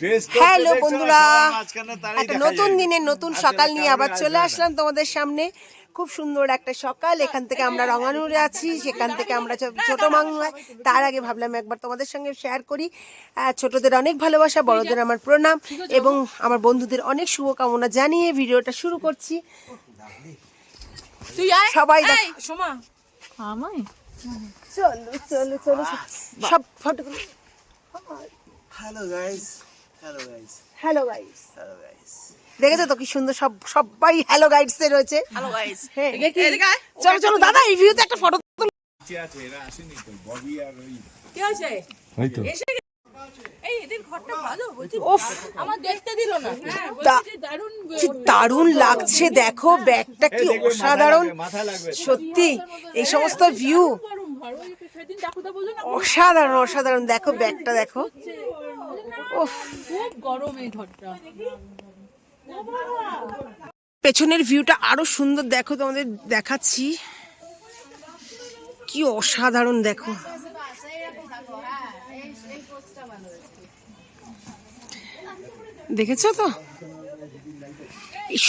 Hello বন্ধুরা একটা নতুন দিনের নতুন সকাল নিয়ে আবার চলে আসলাম তোমাদের সামনে। খুব সুন্দর একটা সকাল এখান থেকে আমরা রঙানুরে আছি সেখান থেকে আমরা ছোট বাংলায়। তার আগে ভাবলাম একবার তোমাদের সঙ্গে শেয়ার করি। ছোটদের অনেক ভালোবাসা বড়দের আমার প্রণাম এবং আমার বন্ধুদের অনেক শুভকামনা জানিয়ে ভিডিওটা শুরু করছি। তুই সবাই চলো চলো চলো। সব ফটোগুলো hello guys hello guys hello guys hello guys দেখেছ তো কি সুন্দর সব সবাই হ্যালো গাইডসে রয়েছে। হ্যালো গাইস হ্যাঁ। চলো চলো দাদা এই ভিউতে একটা ফটো কি হয়েছে? এসে গে- এই এদের ঘরটা ভালো বলছি। ওফ। আমার দেখতে দিল না। হ্যাঁ দা- বলছি যে দারুণ দারুণ লাগছে দেখো ব্যাগটা কি অসাধারণ। সত্যি এই সমস্ত ভিউ ওই অসাধারণ অসাধারণ। দেখো ব্যাগটা দেখো। খুব গরম এই ঘরটা। পেছনের ভিউটা আরও সুন্দর দেখো তোমাদের দেখাচ্ছি। কি অসাধারণ দেখো। দেখেছ তো?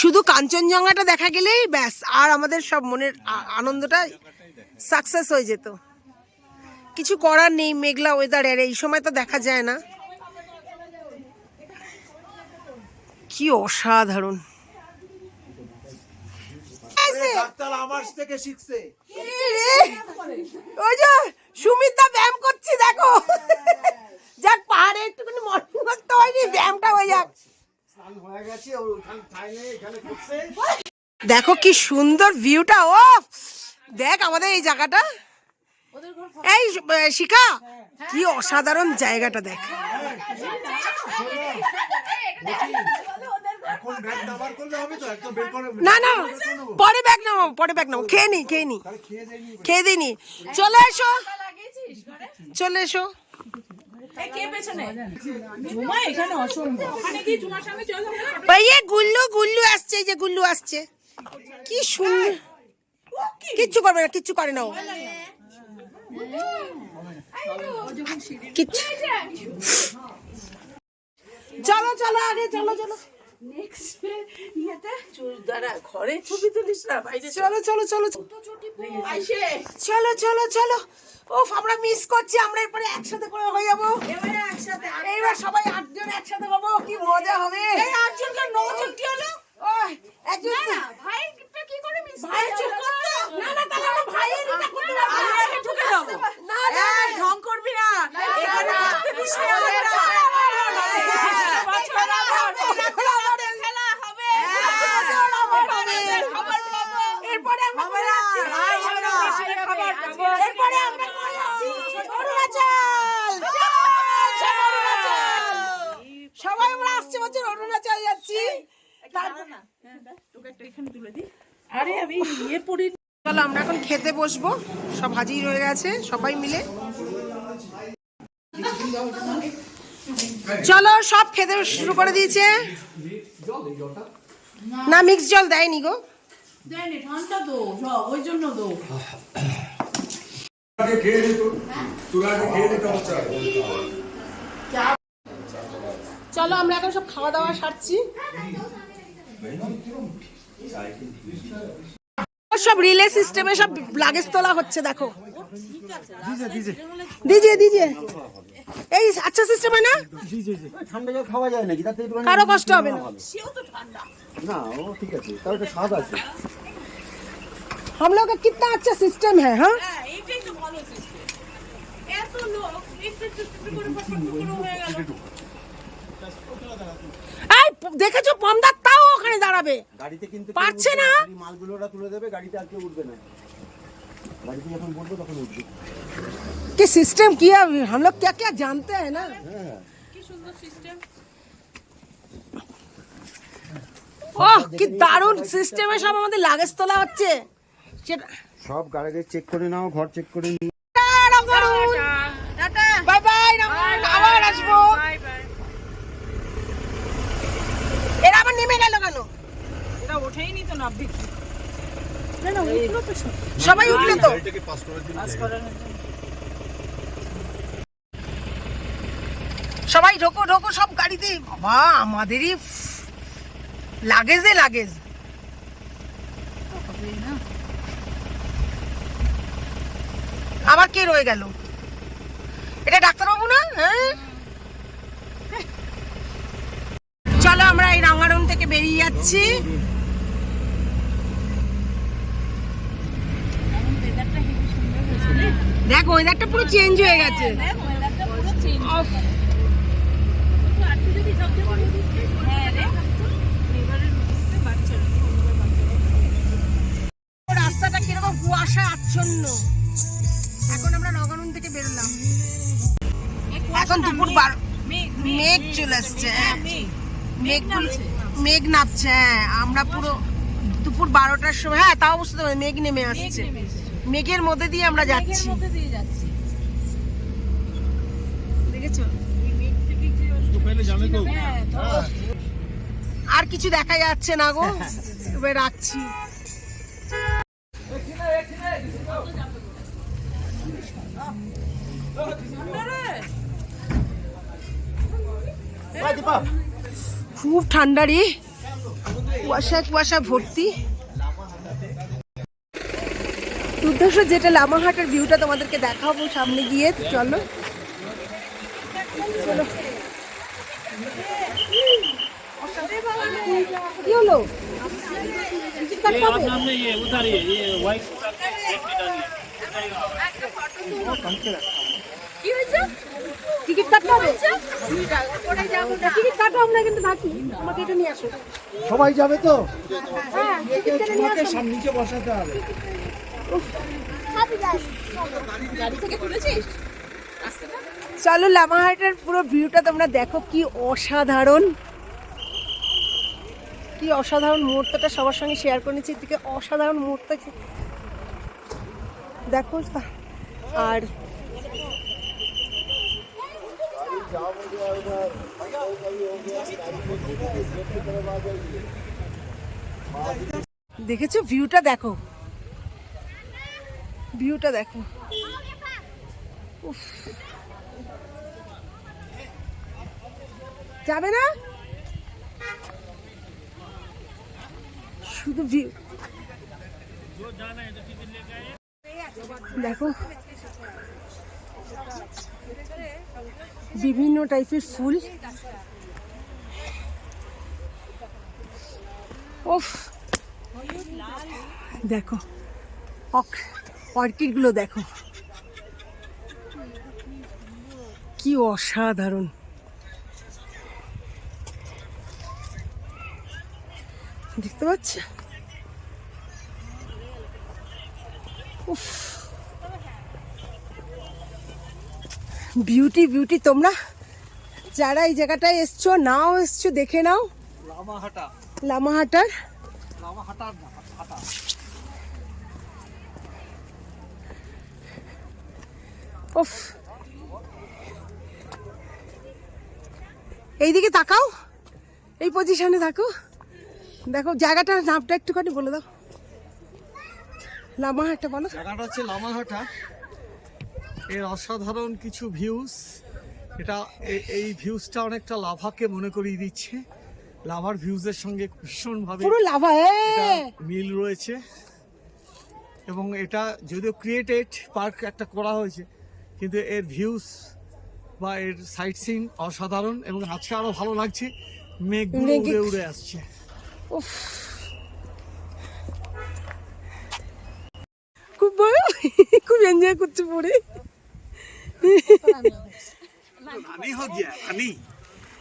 শুধু কাঞ্চনজঙ্ঘাটা দেখা গেলেই ব্যাস আর আমাদের সব মনের আনন্দটা সাকসেস হয়ে যেত। কিছু করার নেই মেঘলা ওয়েদার এর এই সময় তো দেখা যায় না। কি অসাধারণ। আমার থেকে শিখছে। ওই যে সুমিতা ব্যায়াম করছি দেখো। যাক পাহাড়ে একটুখানি মর্নিং করতে হয়নি ব্যায়ামটা হয়ে যাক। হয়ে দেখো কি সুন্দর ভিউটা ও! দেখ আমাদের এই জায়গাটা। এই শিখা কি অসাধারণ জায়গাটা দেখ এখন ব্যাগ নামার করলে হবে তো একদম বের করে না না পরে ব্যাগ নাও পরে ব্যাগ নাও। খেয়ে নি খেয়ে নি। খেয়ে খেয়ে চলে এসো। চলে এসো। গুল্লু গুল্লু আসছে যে গুল্লু আসছে। কি সুন্দর। কিচ্ছু করবে না কিচ্ছু করে না ও কিচ্ছু। চলো চলো আগে চলো চলো। নেক্সট ইয়েতে দাঁড়া ঘরে ছবি তুলিস না বাইরে চলো চলো চলো চলো চলো চলো ওফ আমরা মিস করছি আমরা এরপরে একসাথে করে হয়ে যাব এবারে একসাথে এইবার সবাই আটজন একসাথে হব কি মজা হবে এই আটজনকে নজন কি হলো ওই একজন ভাইটা কি করে মিস ভাই চুপ করতো না না তাহলে আমরা ভাইয়ের এটা করতে পারব না। আগে ঢুকে যাব না না ঢং করবি না এখানে থাকতে দিস না আমাদেরটা। বছর আবার খেলা হবে খবর পাবো এরপরে আমরা এরপরে আমরা যাচ্ছি? অরুণাচল। সবাই আমরা আসছে বছর অরুণাচল যাচ্ছি। আরে আমি ইয়ে পড়ি চলো আমরা এখন খেতে বসবো। সব হাজির হয়ে গেছে সবাই মিলে। চলো সব খেতে শুরু করে দিয়েছে। না মিক্স জল দেয়নি গো। দেয়নি ঠান্ডা তো সব ওই জন্য তো। চলো আমরা এখন সব খাওয়া দাওয়া সারছি। সব রিলে সিস্টেমে সব লাগেজ তোলা হচ্ছে দেখো। দিজে দিজে এই আচ্ছা সিস্টেমে না? ঠান্ডা জল খাওয়া যায় নাকি তাতে কারও কষ্ট হবে না। সেও তো ঠান্ডা না ও ঠিক আছে তার একটা স্বাদ আছে। हम लोग का कितना अच्छा सिस्टम है हाँ হ্যাঁ এইটাই তো ভালো সিস্টেম এত লোক একটু একটু একটু করে ফটফট করে হয়ে গেল এই দেখেছো পমদার তাও ওখানে দাঁড়াবে গাড়িতে কিন্তু পারছে না। মালগুলো ওরা তুলে দেবে গাড়িতে আর কেউ উঠবে না গাড়িতে যখন বলবো তখন উঠবে कि सिस्टम किया हम लोग क्या क्या जानते हैं ना হ্যাঁ কি সুন্দর সিস্টেম ওহ কি দারুণ সিস্টেমে সব আমাদের লাগেজ তোলা হচ্ছে সেটা সব গাড়িতে চেক করে নাও ঘর চেক করে নিও। বাই বাই আবার আসব। বাই বাই এরা আবার নেমে গেল কেন? এটা ওঠেই নি তো সবাই উঠল তো। সবাই ঢোকো ঢোকো সব গাড়িতে। বাবা আমাদেরই লাগেজে লাগেজ। আবার কে রয়ে গেল? এটা ডাক্তারবাবু না? হ্যাঁ? চলো আমরা এই রাঙ্গারুম থেকে বেরিয়ে যাচ্ছি। দেখ ওয়েদারটা পুরো চেঞ্জ হয়ে গেছে। রাস্তাটা কীরকম কুয়াশা আচ্ছন্ন। এখন আমরা নগানুন থেকে বেরোলাম। এখন দুপুর বারো মেঘ চলে আসছে হ্যাঁ। মেঘ মেঘ নামছে। হ্যাঁ। আমরা পুরো দুপুর বারোটার সময় হ্যাঁ তাও বুঝতে পারি মেঘ নেমে আসছে। মেঘের মধ্যে দিয়ে আমরা যাচ্ছি। দেখেছ? আর কিছু দেখা যাচ্ছে না গো। এবার রাখছি। খুব ঠান্ডা রে কুয়াশা কুয়াশা ভর্তি দুর্ধর্ষ যেটা লামাহাটের ভিউটা তোমাদেরকে দেখাবো সামনে গিয়ে চলো চলো কি হলো টিকিট কাটতে হবে? सामने ये उधर ये ये व्हाइट কি হয়েছে? টিকিট কাটতে হবে? টিকিট কাটো আমরা কিন্তু থাকি আমাকে এটা নিয়ে আসো। সবাই যাবে তো? হ্যাঁ নিচে বসাতে হবে। চলো লামাহাটের পুরো ভিউটা তোমরা দেখো কি অসাধারণ। কি অসাধারণ মুহূর্তটা সবার সঙ্গে শেয়ার করে নিচ্ছি। এদিকে অসাধারণ মুহূর্ত দেখো আর দেখেছ? ভিউটা দেখো। ভিউটা দেখো। উফ। যাবে না? শুধু ভিউ। দেখো। বিভিন্ন টাইপের ফুল। ওফ দেখো। অর্কিডগুলো দেখো। কি অসাধারণ। দেখতে পাচ্ছ? উফ বিউটি বিউটি তোমরা যারা এই জায়গাটায় এসছো নাও এসছো দেখে নাও। লামাহাটা। লামাহাটার। লামাহাটার হাটা। উফ। এইদিকে তাকাও। এই পজিশনে থাকো। দেখো জায়গাটার নামটা একটুখানি বলে দাও। লামাহাটটা বলো। জায়গাটা হচ্ছে লামাহাটা। এর অসাধারণ কিছু ভিউজ এটা এই ভিউজটা অনেকটা লাভাকে মনে করিয়ে দিচ্ছে। লাভার ভিউজের সঙ্গে ভীষণভাবে পুরো লাভা মিল রয়েছে। এবং এটা যদিও ক্রিয়েটেড পার্ক একটা করা হয়েছে কিন্তু এর ভিউজ বা এর সাইট সিন অসাধারণ এবং আজকে আরও ভালো লাগছে। মেঘগুলো উড়ে উড়ে আসছে। উফ। বড় খুব এনজয় করছে হো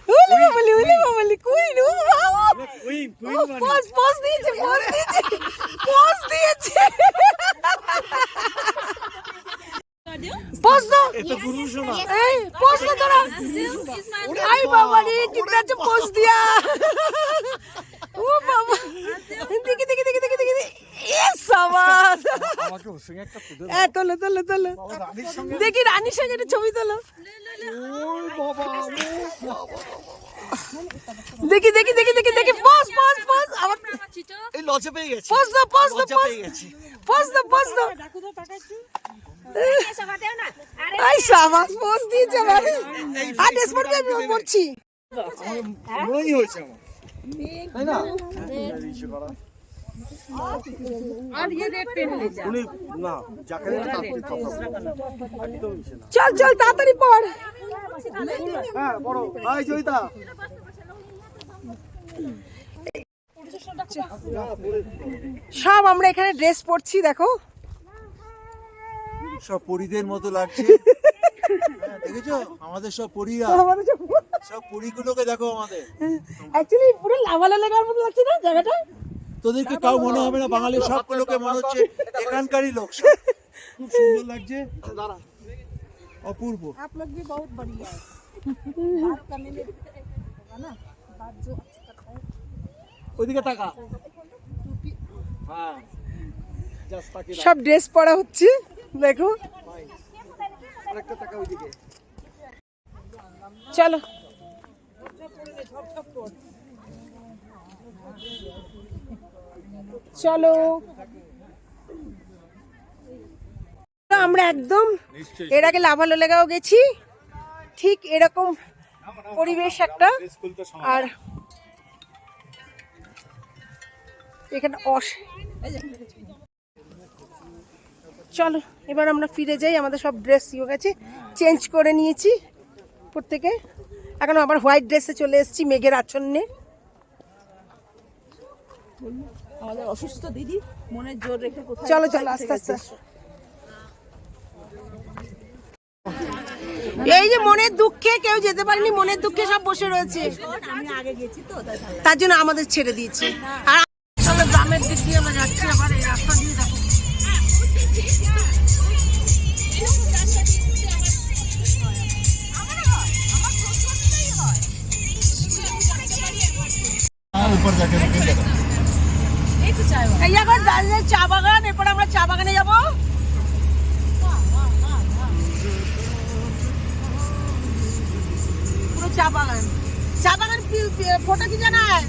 ওলে মামালি ওলে মামালি কুইন ও বাবা কুইন কুইন পজ পজ দিয়েছে পজ দিয়েছে পজ দিয়েছে পজ দাও এ তো গুরু শোনা এই পজ দাও তোরা আই বাবা রে কিতনা পজ দিয়া ও বাবা দেখি দেখি দেখি দেখি দেখি এ সাবাস আমাকে ওর সঙ্গে একটা তুলে এ তোলো তোলো দেখি রানীর সঙ্গে একটা ছবি তোলো। ওই বাবা ও বাবা। দেখি দেখি দেখি দেখি দেখি। পজ পজ পজ আবার এই লজে পেয়ে গেছি। পজ দাও পজ দাও পজ পেয়ে গেছি। পজ দাও পজ দাও। আই সাবাস পজ দিয়েছে আমার আর ডেসপোর্ট আমি হয়েছে আমার। তাই না? চল চল তাড়াতাড়ি পড়। হ্যাঁ বড় ভাই জয়িতা। সব আমরা এখানে ড্রেস পরছি দেখো। সব পরীদের মতো লাগছে। হ্যাঁ, দেখেছ? আমাদের সব পরীরা সব পরীগুলোকে দেখো আমাদের। অ্যাকচুয়ালি পুরো লাভালা লেগার মতো লাগছে না জায়গাটা? তোদেরকে কাউ মনে হবে না বাঙালি সবগুলোকে মনে হচ্ছে এখানকারই লোক। খুব সুন্দর লাগছে। দাঁড়া। অপূর্ব। ওইদিকে তাকা। হ্যাঁ জাস্ট তাকে সব ড্রেস পরা হচ্ছে দেখো। ওইদিকে। চলো। চলো। আমরা একদম এর আগে লাভালো লেগাও গেছি। ঠিক এরকম পরিবেশ একটা। আর এখানে অস চলো এবার আমরা ফিরে যাই। আমাদের সব ড্রেস ইয়ে গেছে। চেঞ্জ করে নিয়েছি প্রত্যেকে। এখন আবার হোয়াইট ড্রেসে চলে এসেছি মেঘের আচ্ছন্নে। আমাদের অসুস্থ দিদি মনের জোর রেখে কোথায় চলো চলো আস্তে আস্তে এই যে মনের দুঃখে কেউ যেতে পারেনি মনের দুঃখে সব বসে রয়েছে। আমি আগে গেছি তো তার জন্য আমাদের ছেড়ে দিয়েছে। আর গ্রামের দিক দিয়ে আমরা যাচ্ছি আবার এই রাস্তা দিয়ে দেখো। এই এখন চা বাগান, এরপর আমরা চা বাগানে যাব। পুরো চা বাগান। চা বাগান ফটো কি জানায়?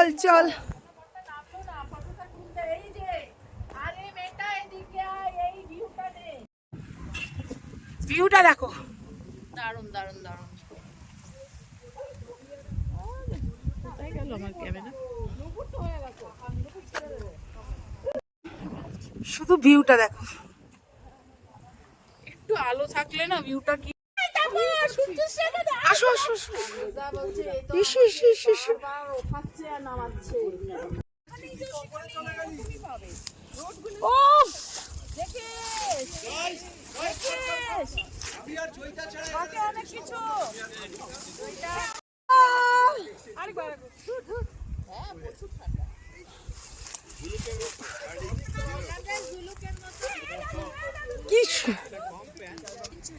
চল চল। ভিউটা দেখো। কোথায় গেল আমার ক্যামেরা শুধু ভিউটা দেখো। একটু আলো থাকলে না ভিউটা কি আসো আসো আসো ইস, ইস, ইস, ইস। উফ! আহ! কি সু-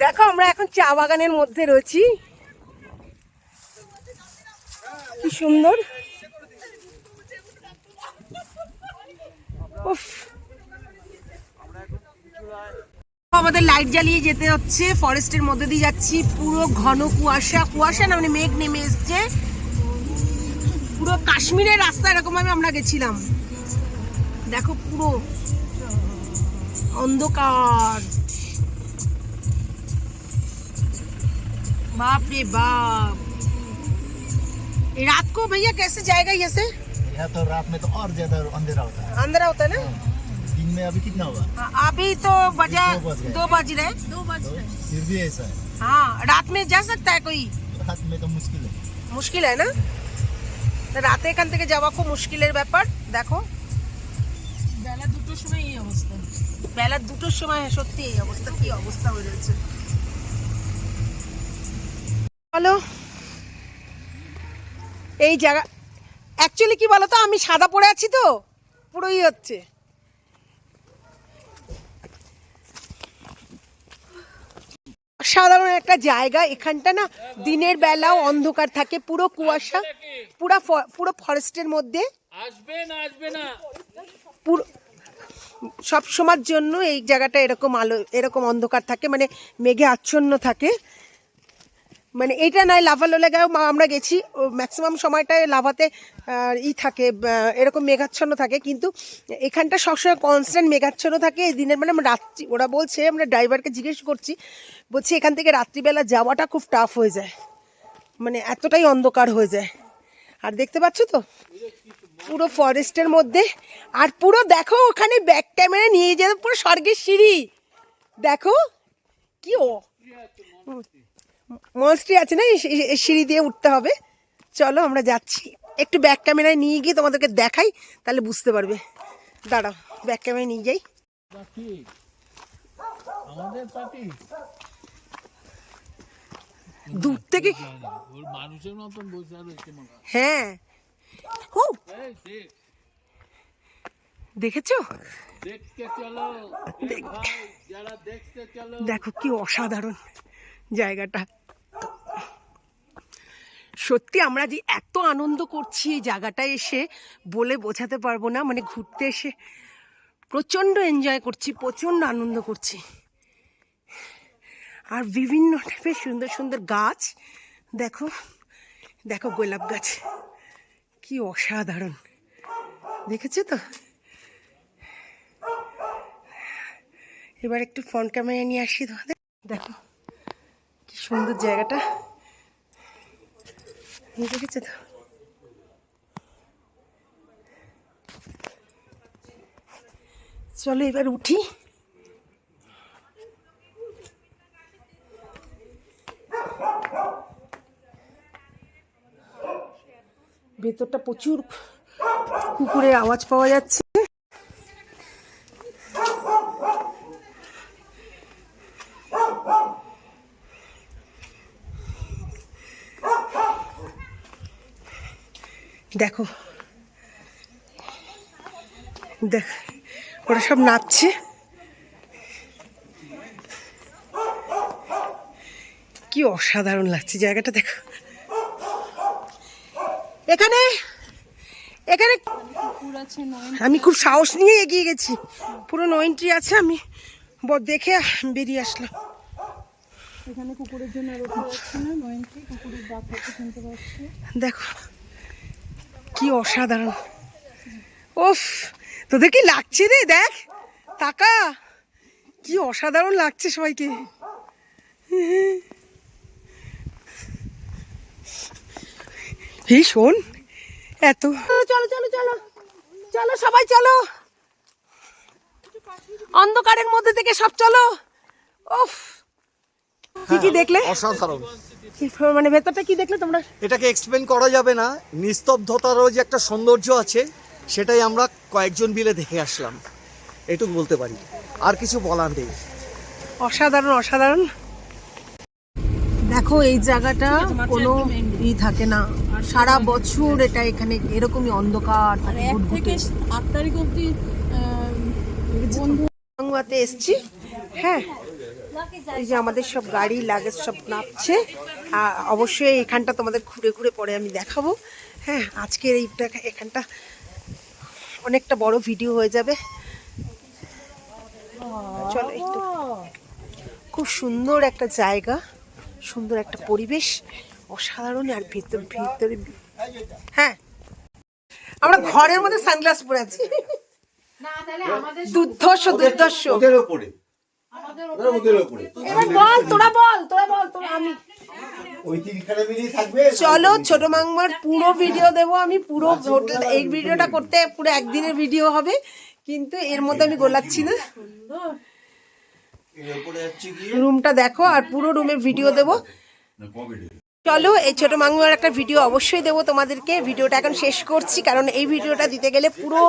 দেখো, আমরা এখন চা বাগানের মধ্যে রয়েছি কি সুন্দর। আমাদের লাইট জ্বালিয়ে যেতে হচ্ছে ফরেস্টের মধ্যে দিয়ে যাচ্ছি পুরো ঘন কুয়াশা কুয়াশা না মানে মেঘ নেমে এসছে পুরো কাশ্মীরের রাস্তা এরকম ভাবে আমরা গেছিলাম দেখো পুরো অন্ধকার बाप रे बाप ये रात को भैया कैसे जाएगा ये से यहाँ तो रात में तो और ज्यादा अंधेरा होता है अंधेरा होता है ना दिन में अभी कितना होगा हाँ, अभी तो बजा दो बज गए। दो बज रहे तो फिर भी ऐसा है हाँ रात में जा सकता है कोई रात में तो मुश्किल है মুশকিল হয় না রাতে এখান থেকে যাওয়া খুব মুশকিলের ব্যাপার দেখো। বেলা দুটোর সময় এই অবস্থা। বেলা দুটোর সময় সত্যি এই অবস্থা কি অবস্থা হয়ে রয়েছে। বলো এই জায়গা অ্যাকচুয়ালি কি তো আমি সাদা পরে আছি তো পুরোই হচ্ছে। সাধারণ একটা জায়গা। এখানটা না দিনের বেলাও অন্ধকার থাকে পুরো কুয়াশা পুরো পুরো ফরেস্টের মধ্যে। আসবে না আসবে না। পুরো সব সময়ের জন্য এই জায়গাটা এরকম আলো এরকম অন্ধকার থাকে মানে মেঘে আচ্ছন্ন থাকে। মানে এটা নয় লাভালোলে গায়েও আমরা গেছি। ও ম্যাক্সিমাম সময়টায় লাভাতে ই থাকে এরকম মেঘাচ্ছন্ন থাকে, কিন্তু এখানটা সবসময় কনস্ট্যান্ট মেঘাচ্ছন্ন থাকে। এই দিনের মানে রাত্রি ওরা বলছে, আমরা ড্রাইভারকে জিজ্ঞেস করছি, বলছি এখান থেকে রাত্রিবেলা যাওয়াটা খুব টাফ হয়ে যায়। মানে এতটাই অন্ধকার হয়ে যায়। আর দেখতে পাচ্ছ তো? পুরো ফরেস্টের মধ্যে। আর পুরো দেখো, ওখানে ব্যাক ক্যামেরা নিয়ে যেতে পুরো স্বর্গের সিঁড়ি। দেখো? কি ও? মনস্ট্রি আছে না সিঁড়ি দিয়ে উঠতে হবে। চলো আমরা যাচ্ছি। একটু ব্যাক ক্যামেরায় নিয়ে গিয়ে তোমাদেরকে দেখাই তাহলে বুঝতে পারবে। দাঁড়াও ব্যাক ক্যামেরায় নিয়ে যাই। দূর থেকে মানুষের মতন বসে রয়েছে হয়। দেখ, দেখেছ দেখো কি অসাধারণ জায়গাটা। সত্যি আমরা যে এত আনন্দ করছি এই জায়গাটায় এসে বলে বোঝাতে পারব না মানে ঘুরতে এসে প্রচণ্ড এনজয় করছি, প্রচণ্ড আনন্দ করছি। আর বিভিন্ন টাইপের সুন্দর সুন্দর গাছ, দেখো দেখো গোলাপ গাছ, কি অসাধারণ। দেখেছ তো? এবার একটু ফ্রন্ট ক্যামেরা নিয়ে আসি তোমাদের। দেখো, কি সুন্দর জায়গাটা। দেখেছ তো চলো এবার উঠি। ভেতরটা প্রচুর কুকুরের আওয়াজ পাওয়া যাচ্ছে। দেখো। দেখ ওরা সব নাচছে। কি অসাধারণ লাগছে জায়গাটা দেখো। এখানে এখানে আমি খুব সাহস নিয়ে এগিয়ে গেছি। পুরো নো এন্ট্রি আছে আমি ব- দেখে বেরিয়ে আসলাম। এখানে কুকুরের জন্য রোখা কি অসাধারণ। ওফ তোদের কি লাগছে রে? দেখ তাকা কি অসাধারণ লাগছে সবাইকে। শোন, এত চলো চলো চলো। চলো, সবাই চলো। অন্ধকারের মধ্যে থেকে সব চলো। ওফ কি কি দেখলে? অসাধারণ। মানে ভেতরটা কি দেখলে তোমরা? এটাকে এক্সপ্লেন করা যাবে না। নিস্তব্ধতারও যে একটা সৌন্দর্য আছে সেটাই আমরা কয়েকজন মিলে দেখে আসলাম। এটুকু বলতে পারি। আর কিছু বলার নেই। অসাধারণ অসাধারণ। দেখো এই জায়গাটা কোনো ই থাকে না। সারা বছর এটা এখানে এরকমই অন্ধকার থাকে থেকে আট তারিখ অবধি বন্ধু গঙ্গাতে এসছি। হ্যাঁ এই যে আমাদের সব গাড়ি লাগেজ সব নামছে। আর অবশ্যই এখানটা তোমাদের ঘুরে ঘুরে পরে আমি দেখাবো। হ্যাঁ আজকের এইটা এখানটা অনেকটা বড় ভিডিও হয়ে যাবে। চলো একটু খুব সুন্দর একটা জায়গা সুন্দর একটা পরিবেশ অসাধারণ আর ভিতর ভিতরে হ্যাঁ। আমরা ঘরের মধ্যে সানগ্লাস পরে আছি। দুর্ধর্ষ দুর্ধর্ষ। ওদের ওপরে ওরা ওদের ওপরে। এবার বল তোরা বল তোরা বল তোরা আমি। ওই তিনখানে মিলিয়ে থাকবে? চলো ছোট মাংমার পুরো ভিডিও দেবো আমি পুরো হোটেল এই ভিডিওটা করতে পুরো একদিনের ভিডিও হবে কিন্তু এর মধ্যে আমি গোলাচ্ছি না। রুমটা দেখো আর পুরো রুমে ভিডিও দেবো? চলো, এই ছোট মাঙ্গুয়ার একটা ভিডিও অবশ্যই দেবো তোমাদেরকে। ভিডিওটা এখন শেষ করছি, কারণ এই ভিডিওটা দিতে গেলে পুরো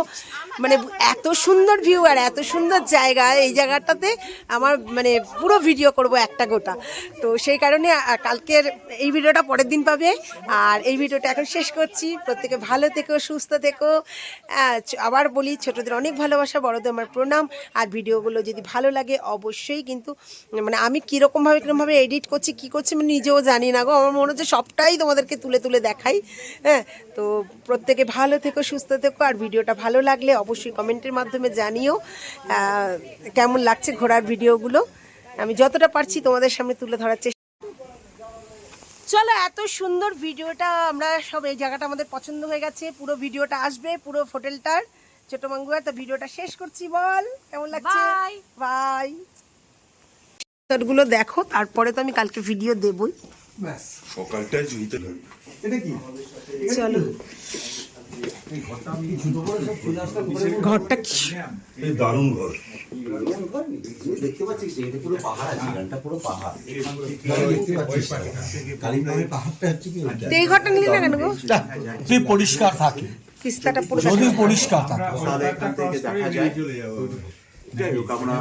মানে এত সুন্দর ভিউ আর এত সুন্দর জায়গা, এই জায়গাটাতে আমার মানে পুরো ভিডিও করব একটা গোটা। তো সেই কারণে কালকের এই ভিডিওটা পরের দিন পাবে। আর এই ভিডিওটা এখন শেষ করছি। প্রত্যেকে ভালো থেকো, সুস্থ থেকো। আবার বলি, ছোটদের অনেক ভালোবাসা, বড়দের আমার প্রণাম। আর ভিডিওগুলো যদি ভালো লাগে, অবশ্যই কিন্তু মানে আমি কীরকমভাবে কীরকমভাবে এডিট করছি, কী করছি আমি নিজেও জানি না গো। আমার মনে হচ্ছে সবটাই তোমাদেরকে তুলে তুলে দেখাই। হ্যাঁ তো প্রত্যেকে ভালো থেকো সুস্থ থেকো আর ভিডিওটা ভালো লাগলে অবশ্যই কমেন্টের মাধ্যমে জানিও কেমন লাগছে ঘোরার ভিডিওগুলো। আমি যতটা পারছি তোমাদের সামনে তুলে ধরার চেষ্টা চলো এত সুন্দর ভিডিওটা আমরা সব এই জায়গাটা আমাদের পছন্দ হয়ে গেছে। পুরো ভিডিওটা আসবে পুরো হোটেলটার ছোট মাঙ্গুয়া। তো ভিডিওটা শেষ করছি বল কেমন লাগছে. বাই। গুলো দেখো তারপরে তো আমি কালকে ভিডিও দেবই। সকালটায় জুইতে লাগবে এটা কি? চলো। ঘরটা কি দারুণ ঘর। দেখতে পাচ্ছিস? এটা পুরো পাহাড় আছে এখানটা পুরো পাহাড়। কালিম্পংয়ের পাহাড়টা হচ্ছে কি? এই ঘরটা নিলি না কেন গো। তুই পরিষ্কার থাকে। কিস্তাটা পুরো যদি পরিষ্কার থাকে। তাহলে এখান থেকে দেখা যায় যাই হোক আমরা